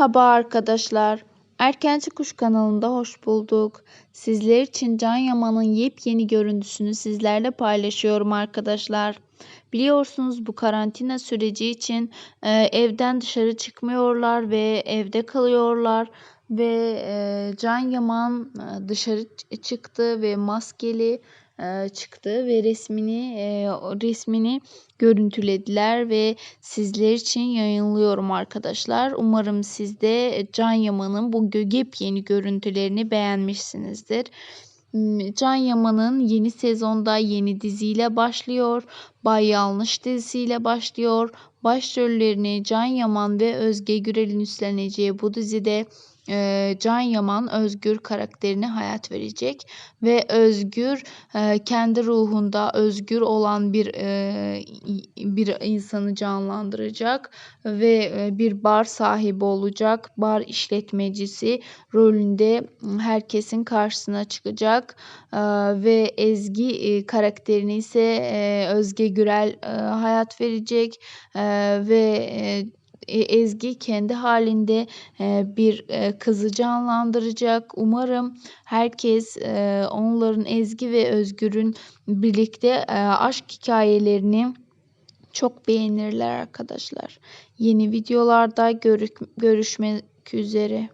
Merhaba arkadaşlar. Erkenci Kuş kanalında hoş bulduk. Sizler için Can Yaman'ın yepyeni görüntüsünü sizlerle paylaşıyorum arkadaşlar. Biliyorsunuz bu karantina süreci için e, evden dışarı çıkmıyorlar ve evde kalıyorlar ve e, Can Yaman e, dışarı çıktı ve maskeli çıktı ve resmini e, resmini görüntülediler ve sizler için yayınlıyorum arkadaşlar. Umarım siz de Can Yaman'ın bu yepyeni görüntülerini beğenmişsinizdir. Hmm, Can Yaman'ın yeni sezonda yeni diziyle başlıyor. Bay Yanlış dizisiyle başlıyor. Başrollerini Can Yaman ve Özge Gürel'in üstleneceği bu dizide Can Yaman Özgür karakterine hayat verecek ve Özgür kendi ruhunda özgür olan bir bir insanı canlandıracak ve bir bar sahibi olacak. Bar işletmecisi rolünde herkesin karşısına çıkacak ve Ezgi karakterini ise Özge Gürel hayat verecek ve Ezgi kendi halinde e, bir e, kızı canlandıracak. Umarım herkes onların Ezgi ve Özgür'ün birlikte aşk hikayelerini çok beğenirler arkadaşlar. Yeni videolarda görüşmek üzere.